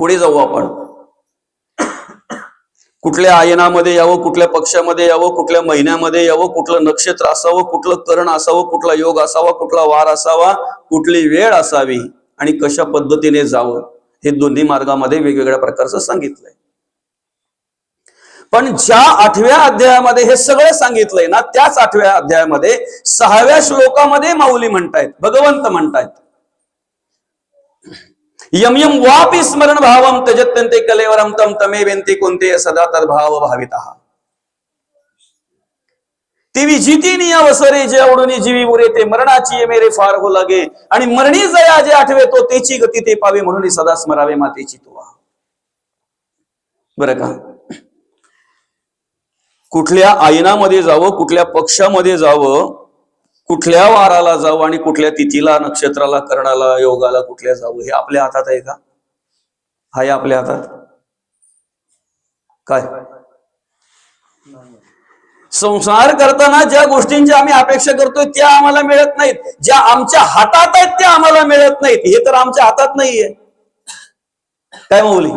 पुढे जाऊ आपण. कुठल्या आयनामध्ये यावं कुठल्या पक्षामध्ये यावं कुठल्या महिन्यामध्ये यावं कुठलं नक्षत्र असावं कुठलं कर्ण असावं कुठला योग असावा कुठला वार असावा कुठली वेळ असावी आणि कशा पद्धतीने जावं हे दोन्ही मार्गामध्ये वेगवेगळ्या प्रकारचं सांगितलंय. पण ज्या आठव्या अध्यायामध्ये हे सगळं सांगितलंय ना त्याच आठव्या अध्यायामध्ये सहाव्या श्लोकामध्ये माऊली म्हणतायत भगवंत म्हणतायत. यम यम वापी स्मरण भावम तजत्यंते कलेवरम तम तमे वेंते कोणते सदा तद्भाव भावित तेवी जितीनी अवसरे जे आवडून जीवी उरे ते मरणाची ये मेरे फार हो लागे। आणि मरणी जया जे आठवे तो तेची गती ते पावे म्हणून सदा स्मरावे मातेची तुवा बरं का? कुठल्या आयनामध्ये जावं कुठल्या पक्षामध्ये जावं कुठल्या वाराला जाऊ आणि कुठल्या तिथीला नक्षत्राला कर्णाला योगाला कुठल्या जाऊ हे आपल्या हातात आहे का? हाय आपल्या हातात? काय? संसार करताना ज्या गोष्टींची आम्ही अपेक्षा करतोय त्या आम्हाला मिळत नाहीत. ज्या आमच्या हातात आहेत त्या आम्हाला मिळत नाहीत. हे तर आमच्या हातात नाहीये. काय मौली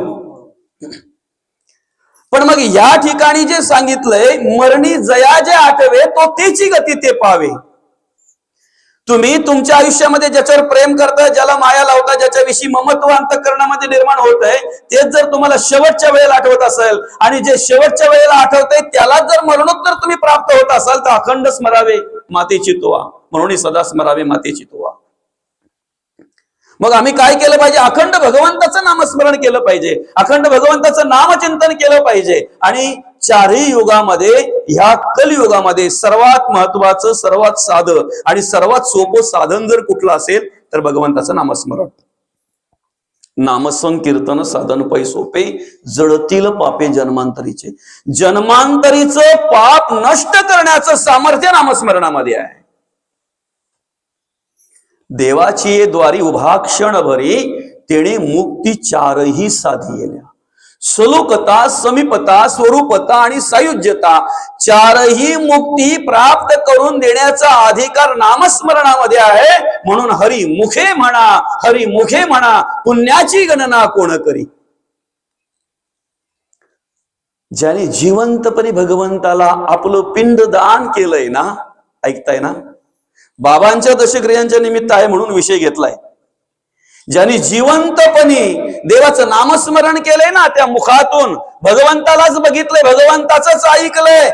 पण मग या ठिकाणी जे सांगितलंय मरणी जया जे आठवे तो तेची गती ते पावे. तुम्ही तुमच्या आयुष्यामध्ये ज्याच्यावर प्रेम करताय ज्याला माया लावता ज्याच्याविषयी ममत्व अंतकरणामध्ये निर्माण होत आहे तेच जर तुम्हाला शेवटच्या वेळेला आठवत असेल आणि जे शेवटच्या वेळेला आठवतंय त्याला जर मरणोत्तर तुम्ही प्राप्त होत असाल तर अखंड स्मरावे मातेची तुवा. म्हणून सदा स्मरावे मातेची तुवा. मग आम्ही काय केलं पाहिजे? अखंड भगवंताचं नामस्मरण केलं पाहिजे. अखंड भगवंताचं नामचिंतन केलं पाहिजे. आणि चारही युगामध्ये ह्या कलयुगामध्ये सर्वात महत्वाचं सर्वात साधं आणि सर्वात सोपं साधन जर कुठलं असेल तर भगवंताचं नामस्मरण. नामसंकीर्तन साधन पै सोपे जळतील पापे जन्मांतरीचे. जन्मांतरीचं पाप नष्ट करण्याचं सामर्थ्य नामस्मरणामध्ये आहे. देवाची ये द्वारी उभा क्षणभरी तेने मुक्ती चारही साधी येल्या सलोकता समीपता स्वरूपता आणि सायुज्यता चारही मुक्ती प्राप्त करून देण्याचा अधिकार नामस्मरणामध्ये आहे. म्हणून हरी मुखे म्हणा हरी मुखे म्हणा पुण्याची गणना कोण करी? ज्याने जिवंतपणे भगवंताला आपलं पिंड दान केलंय ना ऐकताय ना? बाबांच्या दशक्रियांच्या निमित्त आहे म्हणून विषय घेतलाय. ज्यांनी जिवंतपणी देवाचं नामस्मरण केलंय ना त्या मुखातून भगवंतालाच बघितलंय भगवंताच ऐकलंय.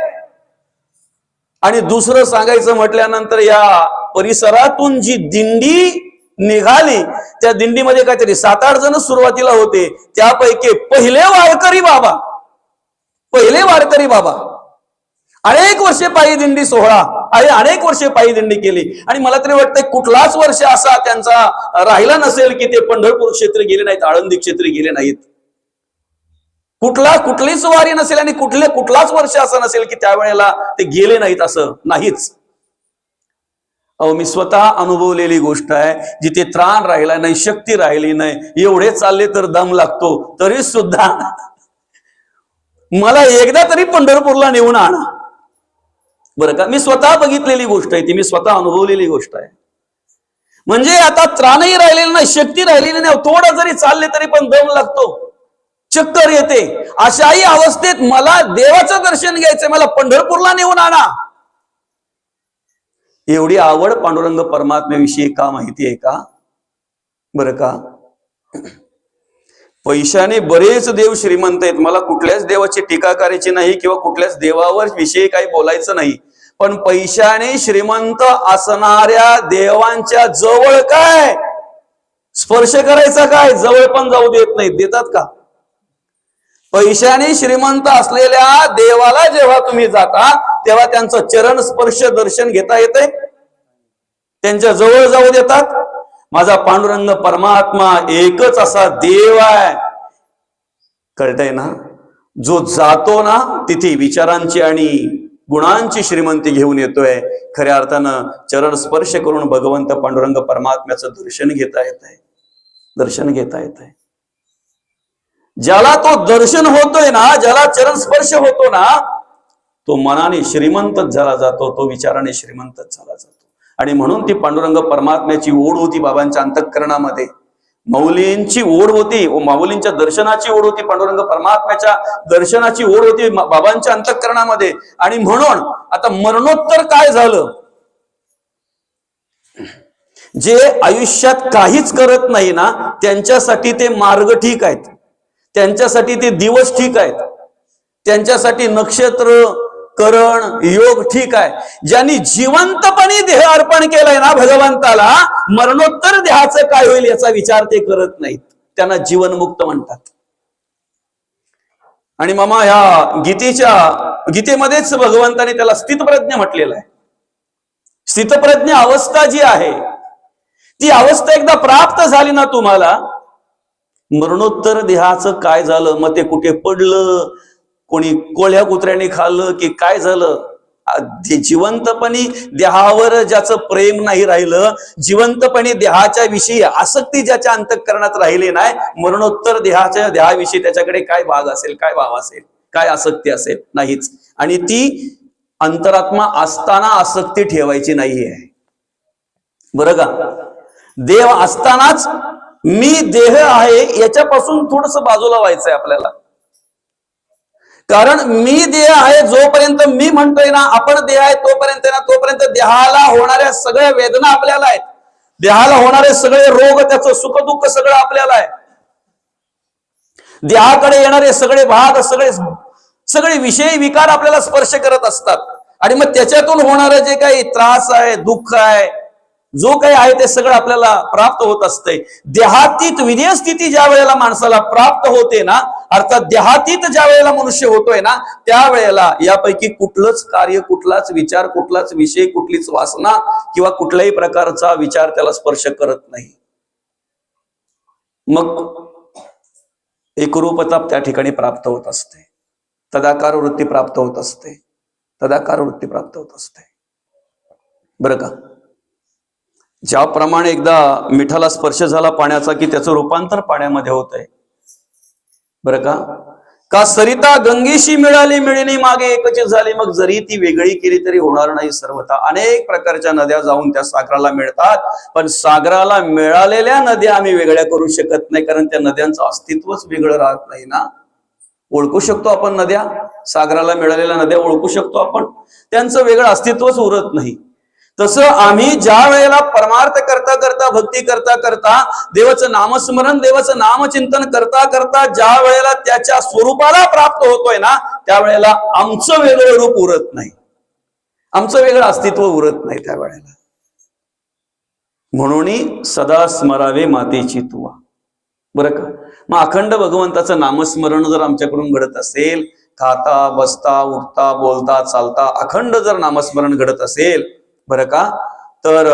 आणि दुसरं सांगायचं म्हटल्यानंतर या परिसरातून जी दिंडी निघाली त्या दिंडीमध्ये काहीतरी सात आठ जण सुरुवातीला होते. त्यापैकी पहिले वारकरी बाबा. पहिले वारकरी बाबा. अनेक वर्षे पायी दिंडी सोहळा. आहे अनेक वर्षे पायी दिंडी केली. आणि मला तरी वाटतं कुठलाच वर्ष असा त्यांचा राहिला नसेल की ते पंढरपूर क्षेत्र गेले नाहीत आळंदी क्षेत्र गेले नाहीत. कुठला कुठलीच वारी नसेल आणि कुठले कुठलाच वर्ष असं नसेल की त्यावेळेला ते गेले नाहीत असं नाहीच. अहो मी स्वतः अनुभवलेली गोष्ट आहे जिथे त्राण राहिला नाही शक्ती राहिली नाही एवढे चालले तर दम लागतो तरी सुद्धा मला एकदा तरी पंढरपूरला नेऊन आणा. बरं का? मी स्वतः बघितलेली गोष्ट आहे ती. मी स्वतः अनुभवलेली गोष्ट आहे. म्हणजे आता त्राणही राहिलेलं नाही शक्ती राहिलेली नाही. थोडं जरी चालले तरी पण दम लागतो. चक्कर येते. अशाही अवस्थेत मला देवाचं दर्शन घ्यायचंय. मला पंढरपूरला नेऊन आणा. एवढी आवड पांडुरंग परमात्म्याविषयी का माहिती आहे का? बरं का? पैशाने बरेच देव श्रीमंत आहेत. मला कुठल्याच देवाची टीका करायची नाही किंवा कुठल्याच देवावर विषयी काही बोलायचं नाही. पण पैशाने श्रीमंत असणाऱ्या देवांच्या जवळ काय? स्पर्श करायचा काय? जवळ पण जाऊ देत नाही देतात का? पैशाने श्रीमंत असलेल्या देवाला जेव्हा तुम्ही जाता तेव्हा त्यांचं चरण स्पर्श दर्शन घेता येते त्यांच्या जवळ जाऊ देतात. माझा पांडुरंग परमात्मा एकच असा देव आहे. कळतंय ना? जो जातो ना तिथे विचारांची आणि गुणांची श्रीमंती घेऊन येतोय. खऱ्या अर्थानं चरण स्पर्श करून भगवंत पांडुरंग परमात्म्याचं दर्शन घेता येत आहे. दर्शन घेता येत आहे. ज्याला तो दर्शन होतोय ना ज्याला चरण स्पर्श होतो ना तो मनाने श्रीमंतच झाला जातो तो विचाराने श्रीमंतच झाला जातो. आणि म्हणून ती पांडुरंग परमात्म्याची ओढ होती बाबांच्या अंतःकरणामध्ये. माऊलींची ओढ होती व माऊलींच्या दर्शनाची ओढ होती पांडुरंग परमात्म्याच्या दर्शनाची ओढ होती बाबांच्या अंतःकरणामध्ये. आणि म्हणून आता मरणोत्तर काय झालं? जे आयुष्यात काहीच करत नाही ना त्यांच्यासाठी ते मार्ग ठीक आहेत. त्यांच्यासाठी ते दिवस ठीक आहेत. त्यांच्यासाठी नक्षत्र करण योग ठीक आहे. ज्यांनी जिवंतपणे देह अर्पण केलाय ना भगवंताला मरणोत्तर देहाचं काय होईल याचा विचार ते करत नाहीत. त्यांना जीवनमुक्त म्हणतात. आणि मामा ह्या गीतेच्या गीतेमध्येच भगवंताने त्याला स्थितप्रज्ञ म्हटलेलं आहे. स्थितप्रज्ञ अवस्था जी आहे ती अवस्था एकदा प्राप्त झाली ना तुम्हाला मरणोत्तर देहाचं काय झालं? मग ते कुठे पडलं? कोणी कोळ्या कुत्र्याने खाल्लं की काय झालं? जिवंतपणी देहावर ज्याचं प्रेम नाही राहिलं जिवंतपणे देहाच्या विषयी आसक्ती ज्याच्या अंतकरणात राहिली नाही मरणोत्तर देहाच्या देहाविषयी त्याच्याकडे काय भाग असेल काय भाव असेल काय आसक्ती असेल? नाहीच. आणि ती अंतरात्मा असताना आसक्ती ठेवायची नाहीये. बरं का? देव असतानाच मी देह आहे याच्यापासून थोडस बाजूला व्हायचंय आपल्याला. कारण मी देह आहे जोपर्यंत मी म्हणतोय ना आपण देह आहे तोपर्यंत ना तोपर्यंत देहाला होणाऱ्या सगळ्या वेदना आपल्याला आहेत. देहाला होणारे सगळे रोग त्याचं सुखदुःख सगळं आपल्याला आहे. देहाकडे येणारे सगळे भाग सगळे सगळे विषयी विकार आपल्याला स्पर्श करत असतात. आणि मग त्याच्यातून होणारे जे काही त्रास आहे दुःख आहे जो काही आहे ते सगळं आपल्याला प्राप्त होत असतंय. देहातीत विनय स्थिती ज्या वेळेला माणसाला प्राप्त होते ना अर्थात देहातीत ज्या वेळेला मनुष्य होतोय ना त्यावेळेला यापैकी कुठलंच कार्य कुठलाच विचार कुठलाच विषय कुठलीच वासना किंवा कुठल्याही प्रकारचा विचार त्याला स्पर्श करत नाही. मग एकरूपता त्या ठिकाणी प्राप्त होत असते. तदाकार वृत्ती प्राप्त होत असते. तदाकार वृत्ती प्राप्त होत असते. बरं का? ज्याप्रमाणे एकदा मिठाला स्पर्श झाला पाण्याचा की त्याचं रूपांतर पाण्यामध्ये होत आहे बरं का? का सरिता गंगेशी मिळाली मिळणी मागे एकचित झाली? मग जरी ती वेगळी केली तरी होणार नाही सर्वथा. अनेक प्रकारच्या नद्या जाऊन त्या सागराला मिळतात पण सागराला मिळालेल्या नद्या आम्ही वेगळ्या करू शकत नाही कारण त्या नद्यांचं अस्तित्वच वेगळं राहत नाही ना? ओळखू शकतो आपण नद्या? सागराला मिळालेल्या नद्या ओळखू शकतो आपण? त्यांचं वेगळं अस्तित्वच उरत नाही. तसं आम्ही ज्या वेळेला परमार्थ करता करता भक्ती करता करता देवाचं नामस्मरण देवाचं नामचिंतन करता करता ज्या वेळेला त्याच्या स्वरूपाला प्राप्त होतोय ना त्यावेळेला आमचं वेगळं रूप उरत नाही. आमचं वेगळं अस्तित्व उरत नाही त्यावेळेला. म्हणून सदा स्मरावे मातेची तुवा. बरं का? मग अखंड भगवंताचं नामस्मरण जर आमच्याकडून घडत असेल खाता बसता उठता बोलता चालता अखंड जर नामस्मरण घडत असेल बरं का? तर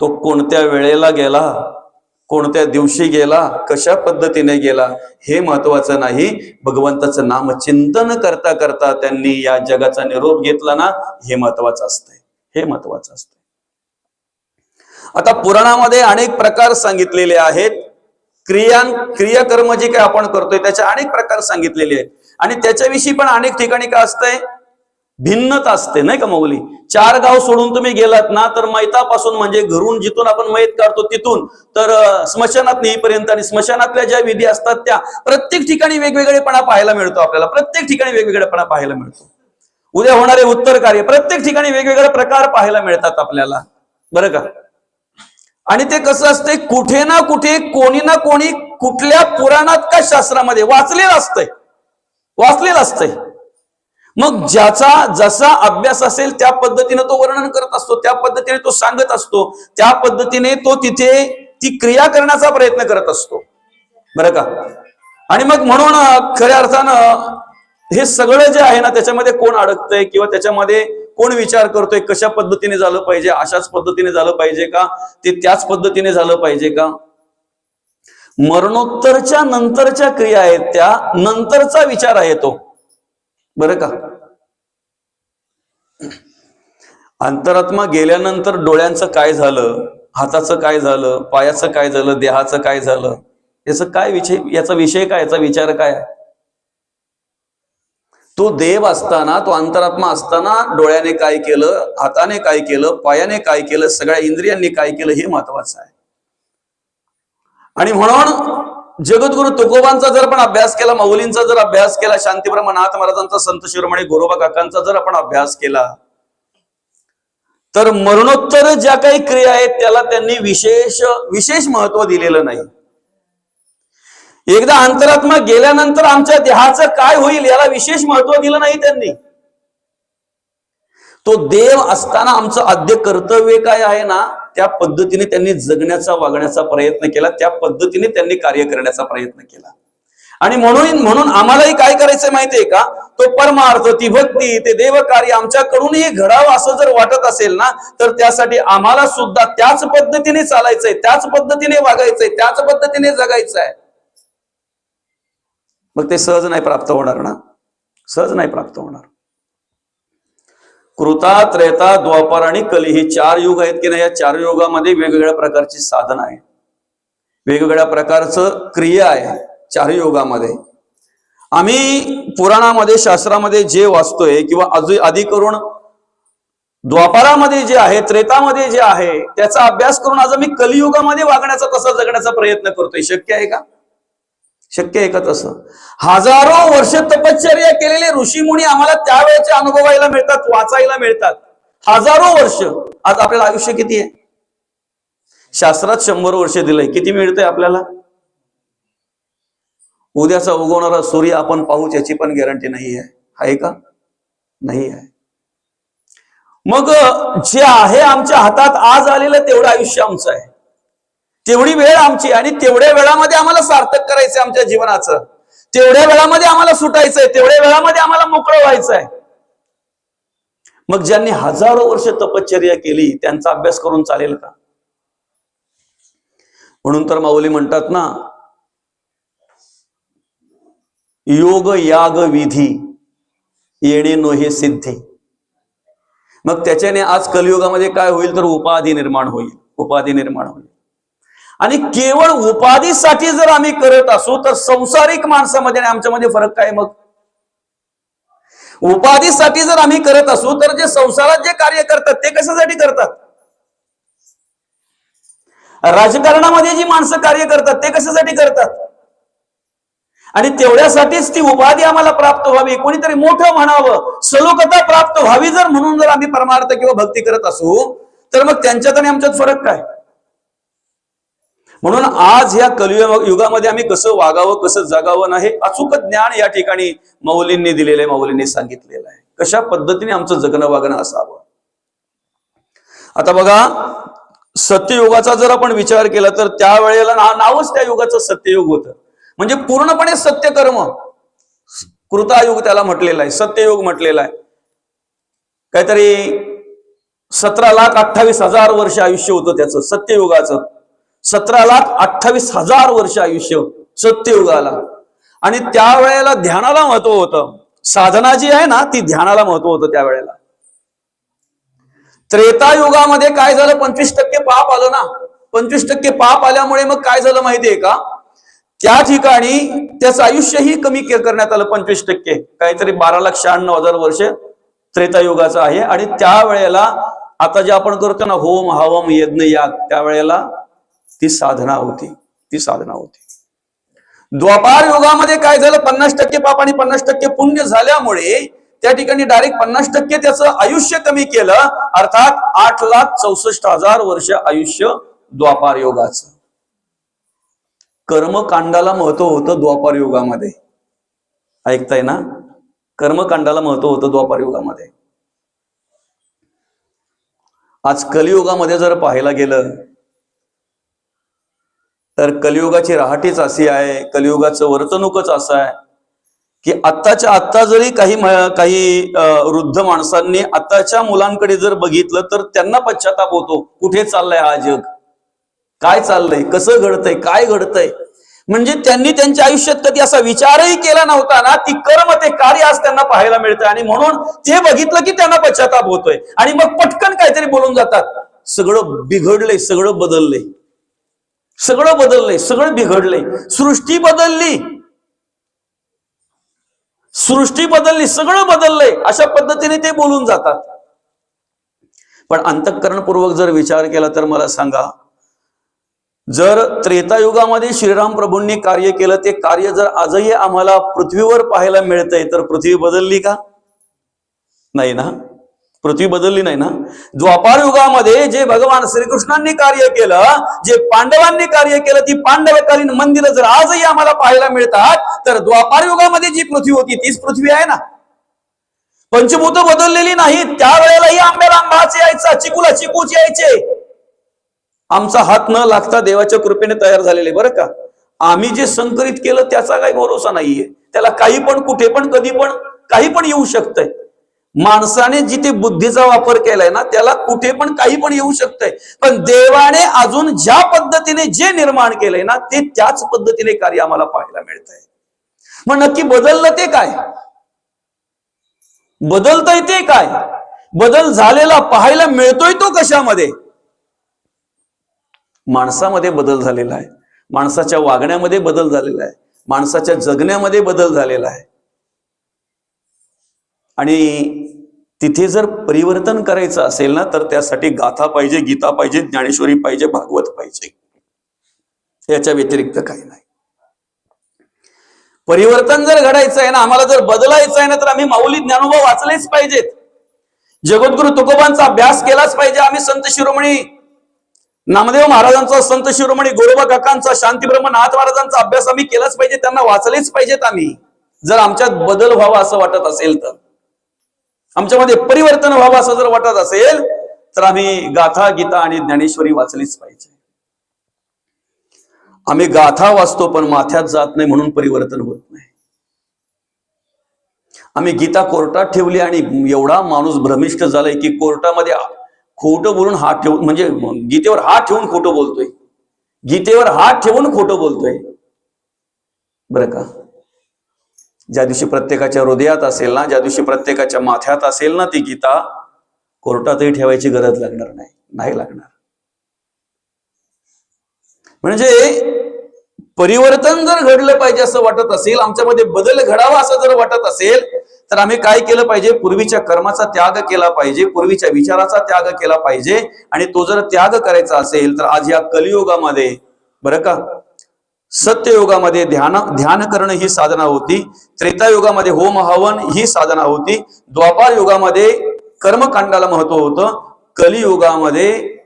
तो कोणत्या वेळेला गेला? कोणत्या दिवशी गेला? कशा पद्धतीने गेला? हे महत्वाचं नाही. भगवंताचं नाम चिंतन करता करता त्यांनी या जगाचा निरोप घेतला ना? हे महत्वाचं असतंय. हे महत्वाचं असतंय. आता पुराणामध्ये अनेक प्रकार सांगितलेले आहेत. क्रिया क्रियाकर्म जे काही आपण करतोय त्याचे अनेक प्रकार सांगितलेले आहेत. आणि त्याच्याविषयी पण अनेक ठिकाणी काय असतंय? भिन्नता असते नाही का मौली चार गाव सोडून तुम्ही गेलात ना तर मैतापासून म्हणजे घरून जिथून आपण मैत काढतो तिथून तर स्मशानात नेईपर्यंत आणि स्मशानातल्या ज्या विधी असतात त्या प्रत्येक ठिकाणी वेगवेगळेपणा पाहायला मिळतो आपल्याला. प्रत्येक ठिकाणी वेगवेगळेपणा पाहायला मिळतो. उद्या होणारे उत्तर कार्य प्रत्येक ठिकाणी वेगवेगळे प्रकार पाहायला मिळतात आपल्याला. बरं का? आणि ते कसं असतंय कुठे ना कुठे कोणी ना कोणी कुठल्या पुराणात का शास्त्रामध्ये वाचलेलं असतंय. वाचलेलं असतंय. मग ज्याचा जसा अभ्यास असेल त्या पद्धतीने तो वर्णन करत असतो त्या पद्धतीने तो सांगत असतो त्या पद्धतीने तो तिथे ती क्रिया करण्याचा प्रयत्न करत असतो. बरं का? आणि मग म्हणून खऱ्या अर्थानं हे सगळं जे आहे ना त्याच्यामध्ये कोण अडकतंय किंवा त्याच्यामध्ये कोण विचार करतोय कशा पद्धतीने झालं पाहिजे अशाच पद्धतीने झालं पाहिजे का ते त्याच पद्धतीने झालं पाहिजे का? मरणोत्तरच्या नंतरच्या क्रिया आहेत त्या नंतरचा विचार आहे तो. बरं का? अंतरात्मा गेल्यानंतर डोळ्यांचं काय झालं? हाताचं काय झालं? पायाचं काय झालं? देहाचं काय झालं? याचा काय विषय याचा विषय काय? याचा विचार काय? तो देव असताना तो अंतरात्मा असताना डोळ्याने काय केलं? हाताने काय केलं? पायाने काय केलं? सगळ्या इंद्रियांनी काय केलं? हे महत्वाचं आहे. आणि म्हणून जगद्गुरु तुकोबांचा जर आपण अभ्यास केला माऊलींचा जर अभ्यास केला शांतीब्रह्म नाथ महाराजांचा संत शिरोमणी गोरोबा काकांचा जर आपण अभ्यास केला तर मरणोत्तर ज्या काही क्रिया आहेत त्याला त्यांनी विशेष विशेष महत्त्व दिलेलं नाही. एकदा अंतरात्मा गेल्यानंतर आमच्या देहाचं काय होईल याला विशेष महत्त्व दिलं नाही त्यांनी. तो देव असताना आमचं आद्य कर्तव्य काय आहे ना त्या पद्धतीने त्यांनी जगण्याचा वागण्याचा प्रयत्न केला. त्या पद्धतीने त्यांनी कार्य करण्याचा प्रयत्न केला. आणि म्हणून म्हणून आम्हालाही काय करायचंय माहितीये का? तो परमार्थ ती भक्ती ते देवकार्य आमच्याकडूनही घडावं असं जर वाटत असेल ना तर त्यासाठी आम्हाला सुद्धा त्याच पद्धतीने चालायचंय त्याच पद्धतीने वागायचंय त्याच पद्धतीने जगायचंय. मग ते सहज नाही प्राप्त होणार ना? सहज नाही प्राप्त होणार. कृता त्रेता द्वापर आणि कली हे चार युग आहेत की नाही? या चार युगामध्ये वेगवेगळ्या प्रकारची साधन आहे. वेगवेगळ्या प्रकारचं क्रिया आहे चार युगामध्ये. आम्ही पुराणामध्ये शास्त्रामध्ये जे वाचतोय किंवा अजून आधी करून द्वापारामध्ये जे आहे त्रेतामध्ये जे आहे त्याचा अभ्यास करून आज आम्ही कलियुगामध्ये वागण्याचा कसा जगण्याचा प्रयत्न करतोय. शक्य आहे का? शक्य आहे का तसं? हजारो वर्ष तपश्चर्या केलेले ऋषीमुनी आम्हाला त्यावेळेचे अनुभवायला मिळतात वाचायला मिळतात. हजारो वर्ष. आज आपल्याला आयुष्य किती आहे? शास्त्रात शंभर वर्ष दिलंय. किती मिळतंय आपल्याला? उद्याचा उगवणारा सूर्य आपण पाहू याची पण गॅरंटी नाही आहे. आहे का? नाही आहे. मग जे आहे आमच्या हातात आज आलेलं तेवढं आयुष्य आमचं आहे. तेवढी वेळ आमची आणि तेवढ्या वेळामध्ये आम्हाला सार्थक करायचंय आमच्या जीवनाचं. तेवढ्या वेळामध्ये आम्हाला सुटायचंय तेवढ्या वेळामध्ये आम्हाला मोकळं व्हायचंय. मग ज्यांनी हजारो वर्ष तपश्चर्या केली त्यांचा अभ्यास करून चालेल का? म्हणून तर माऊली म्हणतात ना योग याग विधी येणे नोहे सिद्धी. मग त्याच्याने आज कलियुगामध्ये काय होईल तर उपाधी निर्माण होईल उपाधी निर्माण होईल. आणि केवळ उपाधीसाठी जर आम्ही करत असू तर संसारिक माणसामध्ये आणि आमच्यामध्ये फरक काय मग? उपाधीसाठी जर आम्ही करत असू तर जे संसारात जे कार्य करतात ते कशासाठी करतात? राजकारणामध्ये जी माणसं कार्य करतात ते कशासाठी करतात? आणि तेवढ्यासाठीच ती उपाधी आम्हाला प्राप्त व्हावी. कोणीतरी मोठं म्हणावं सलोकता प्राप्त व्हावी जर म्हणून जर आम्ही परमार्थ किंवा भक्ती करत असू तर मग त्यांच्यात आणि आमच्यात फरक काय? म्हणून आज या कलियुग युगामध्ये आम्ही कसं वागावं कसं जगावं नाही अचूक ज्ञान या ठिकाणी मौलींनी दिलेलं आहे मौलींनी सांगितलेलं आहे. कशा पद्धतीने आमचं जगणं वागणं असावं? आता बघा सत्ययुगाचा जर आपण विचार केला तर त्यावेळेला ना नावच त्या युगाचं सत्ययुग होतं. म्हणजे पूर्णपणे सत्यकर्म. कृतायुग त्याला म्हटलेलं आहे सत्ययुग म्हटलेला आहे. काहीतरी सतरा लाख अठ्ठावीस हजार वर्ष आयुष्य होतं त्याचं सत्ययुगाचं. सतरा लाख अठ्ठावीस हजार वर्ष आयुष्य सत्ययुगाला आणि त्यावेळेला ध्यानाला महत्त्व होतं. साधना जी आहे ना ती ध्यानाला महत्त्व होतं त्यावेळेला. त्रेतायुगामध्ये काय झालं? पंचवीस टक्के पाप आलं ना. पंचवीस टक्के पाप आल्यामुळे मग काय झालं माहितीये का? त्या ठिकाणी त्याचं आयुष्यही कमी करण्यात आलं पंचवीस टक्के. काहीतरी बारा लाख शहाण्णव हजार वर्ष त्रेतायुगाचं आहे. आणि त्यावेळेला आता जे आपण करतो ना होम हवम यज्ञ याग त्यावेळेला ती साधना होती ती साधना होती. द्वापार युगामध्ये काय झालं? पन्नास टक्के पाप आणि पन्नास टक्के पुण्य झाल्यामुळे त्या ठिकाणी डायरेक्ट पन्नास टक्के त्याचं आयुष्य कमी केलं. अर्थात आठ लाख चौसष्ट हजार वर्ष आयुष्य द्वापार युगाचं. कर्मकांडाला महत्त्व होतं द्वापार युगामध्ये. ऐकताय ना? कर्मकांडाला महत्त्व होतं द्वापार युगामध्ये. आज कलियुगामध्ये जर पाहायला गेलं तर कलियुगाची राहटीच अशी आहे कलियुगाचं वर्तणूकच असं आहे की आत्ताच्या आत्ता जरी काही काही वृद्ध माणसांनी आत्ताच्या मुलांकडे जर बघितलं तर त्यांना पश्चाताप होतो कुठे चाललंय हा जग? काय चाललंय? कसं घडतंय? काय घडतंय? म्हणजे त्यांनी त्यांच्या आयुष्यात कधी असा विचारही केला नव्हता ना ती कर्म ते कार्य आज त्यांना पाहायला मिळतंय. आणि म्हणून ते बघितलं की त्यांना पश्चाताप होतोय. आणि मग पटकन काहीतरी बोलून जातात. सगळं बिघडलंय सगळं बदललंय. सगळं बदललंय सगळं बिघडलंय. सृष्टी बदलली. सृष्टी बदलली सगळं बदललंय. अशा पद्धतीने ते बोलून जातात. पण अंतःकरणपूर्वक जर विचार केला तर मला सांगा जर त्रेतायुगामध्ये श्रीराम प्रभूंनी कार्य केलं ते कार्य जर आजही आम्हाला पृथ्वीवर पाहायला मिळतंय तर पृथ्वी बदलली का? नाही ना? पृथ्वी बदलली नाही ना? द्वापार युगामध्ये जे भगवान श्रीकृष्णांनी कार्य केलं जे पांडवांनी कार्य केलं ती पांडवकालीन मंदिरं जर आजही आम्हाला पाहायला मिळतात तर द्वापार युगामध्ये जी पृथ्वी होती तीच पृथ्वी आहे ना? पंचभूत बदललेली नाही त्यावेळेलाही आंब्याला आंबाचे यायचा चिकूला चिकूच यायचे. आमचा हात न लागता देवाच्या कृपेने तयार झालेले बरं का? आम्ही जे संकरित केलं त्याचा काही भरोसा नाहीये. त्याला काही पण कुठे पण कधी पण काही पण येऊ शकतंय. माणसाने जिथे बुद्धीचा वापर केलाय ना त्याला कुठे पण काही पण येऊ शकतंय. पण देवाने अजून ज्या पद्धतीने जे निर्माण केलंय ना ते त्याच पद्धतीने कार्य आम्हाला पाहायला मिळतंय. मग नक्की बदललं ते काय? बदलतंय ते काय? बदल झालेला पाहायला मिळतोय तो कशामध्ये? माणसामध्ये बदल झालेला आहे. माणसाच्या वागण्यामध्ये बदल झालेला आहे. माणसाच्या जगण्यामध्ये बदल झालेला आहे. आणि तिथे जर परिवर्तन करायचं असेल ना तर त्यासाठी गाथा पाहिजे गीता पाहिजे ज्ञानेश्वरी पाहिजे भागवत पाहिजे. याच्या व्यतिरिक्त काही नाही. परिवर्तन जर घडायचं आहे ना आम्हाला जर बदलायचं आहे ना तर आम्ही माऊली ज्ञानोबा वाचलेच पाहिजेत. जगद्गुरु तुकोबांचा अभ्यास केलाच पाहिजे आम्ही संत शिरोमणी नामदेव महाराजांचा संत शिरोमणी गोरोबा काकांचा शांतीब्रह्म नाथ महाराजांचा अभ्यास आम्ही केलाच पाहिजे त्यांना वाचलेच पाहिजेत आम्ही. जर आमच्यात बदल व्हावा असं वाटत असेल तर. आमच्यामध्ये परिवर्तन व्हावं असं जर वाटत असेल तर आम्ही गाथा गीता आणि ज्ञानेश्वरी वाचलीच पाहिजे. आम्ही गाथा वाचतो पण माथ्यात जात नाही म्हणून परिवर्तन होत नाही. आम्ही गीता कोर्टात ठेवली आणि एवढा माणूस भ्रमिष्ट झालाय की कोर्टामध्ये खोटं बोलून हात ठेवून म्हणजे गीतेवर हात ठेवून खोटं बोलतोय. गीतेवर हात ठेवून खोटं बोलतोय. बरं का? ज्या दिवशी प्रत्येकाच्या हृदयात असेल ना ज्या दिवशी प्रत्येकाच्या माथ्यात असेल ना ती गीता कोर्टातही ठेवायची गरज लागणार नाही नाही लागणार. म्हणजे परिवर्तन जर घडलं पाहिजे असं वाटत असेल आमच्यामध्ये बदल घडावा असं जर वाटत असेल तर आम्ही काय केलं पाहिजे? पूर्वीच्या कर्माचा त्याग केला पाहिजे पूर्वीच्या विचाराचा त्याग केला पाहिजे आणि तो जर त्याग करायचा असेल तर आज या कलियुगामध्ये बरं का? सत्ययोगामध्ये ध्यान ध्यान करणं ही साधना होती. त्रेतायुगामध्ये होम हवन ही साधना होती. द्वापार युगामध्ये कर्मकांडाला महत्त्व होतं. कलियुगामध्ये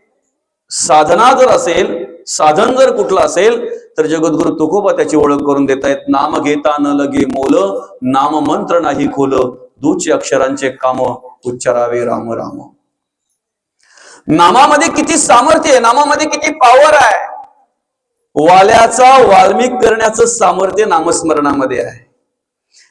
साधना जर असेल साधन जर कुठलं असेल तर जगद्गुरु तुकोबा त्याची ओळख करून देत आहेत नाम घेता न लगे मोल नाम मंत्र नाही खोल. दूचे अक्षरांचे काम उच्चारावे राम राम. नामामध्ये किती सामर्थ्य आहे नामामध्ये किती पॉवर आहे. वाल्याचा वाल्मिक करण्याचं सामर्थ्य नामस्मरणामध्ये आहे.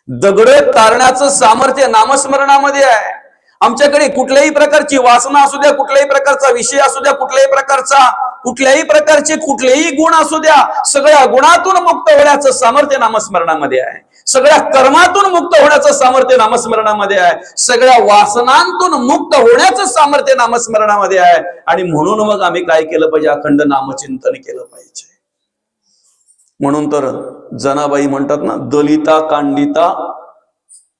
दगड तारण्याचं सामर्थ्य नामस्मरणामध्ये आहे. आमच्याकडे कुठल्याही प्रकारची वासना असू द्या कुठल्याही प्रकारचा विषय असू द्या कुठल्याही प्रकारचा कुठल्याही प्रकारचे कुठलेही गुण असू द्या सगळ्या गुणातून मुक्त होण्याचं सामर्थ्य नामस्मरणामध्ये आहे. सगळ्या कर्मातून मुक्त होण्याचं सामर्थ्य नामस्मरणामध्ये आहे. सगळ्या वासनांतून मुक्त होण्याचं सामर्थ्य नामस्मरणामध्ये आहे. आणि म्हणून मग आम्ही काय केलं पाहिजे? अखंड नामचिंतन केलं पाहिजे. म्हणून तर जनाबाई म्हणतात ना दलिता कांडिता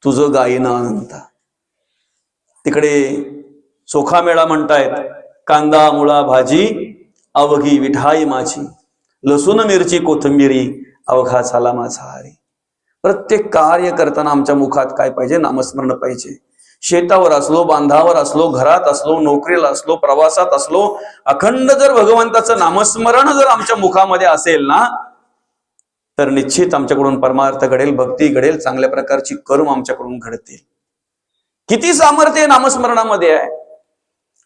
तुझं गायीना अनंता तिकडे चोखा मेळा म्हणतायत कांदा मुळा भाजी अवघी विठाई माझी लसूण मिरची कोथिंबिरी अवघा झाला माझा हारी प्रत्येक कार्य करताना आमच्या मुखात काय पाहिजे? नामस्मरण पाहिजे. शेतावर असलो बांधावर असलो घरात असलो नोकरीला असलो प्रवासात असलो अखंड जर भगवंताचं नामस्मरण जर आमच्या मुखामध्ये असेल ना तर निश्चित आमच्याकडून परमार्थ घडेल भक्ती घडेल चांगल्या प्रकारची कर्म आमच्याकडून घडतील. किती सामर्थ्य नामस्मरणामध्ये? आहे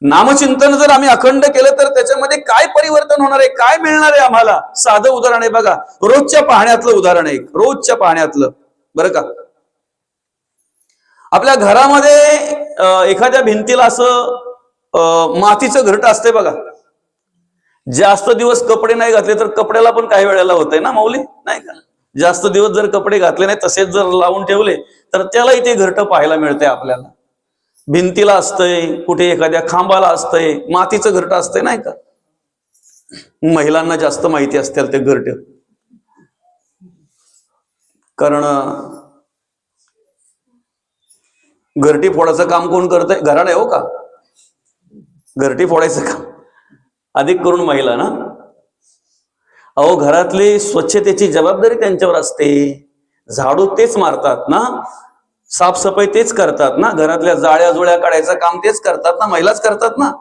नामचिंतन जर आम्ही अखंड केलं तर त्याच्यामध्ये काय परिवर्तन होणार आहे? काय मिळणार आहे आम्हाला? साधं उदाहरण आहे बघा. रोजच्या पाहण्यातलं उदाहरण आहे रोजच्या पाहण्यातलं. बरं का? आपल्या घरामध्ये एखाद्या भिंतीला असं मातीचं घरट असते बघा. जास्त दिवस कपडे नाही घातले तर कपड्याला पण काही वेळेला होतंय ना माऊली? नाही का? जास्त दिवस जर कपडे घातले नाही तसेच जर लावून ठेवले तर त्यालाही ते घरट पाहायला मिळते आपल्याला. भिंतीला असतंय कुठे एखाद्या खांबाला असतंय मातीचं घरट असतंय नाही का? महिलांना जास्त माहिती असतील ते घरट. कारण घरटी फोडायचं काम कोण करतंय? घराडे हो का? घरटी फोडायचं काम. अधिक करून महिला ना? अहो घरातली स्वच्छतेची जबाबदारी त्यांच्यावर असते. झाडू तेच मारतात ना? साफसफाई तेच करतात ना? घरातल्या जाळ्या जुळ्या काढायचं काम तेच करतात ना? महिलाच करतात ना?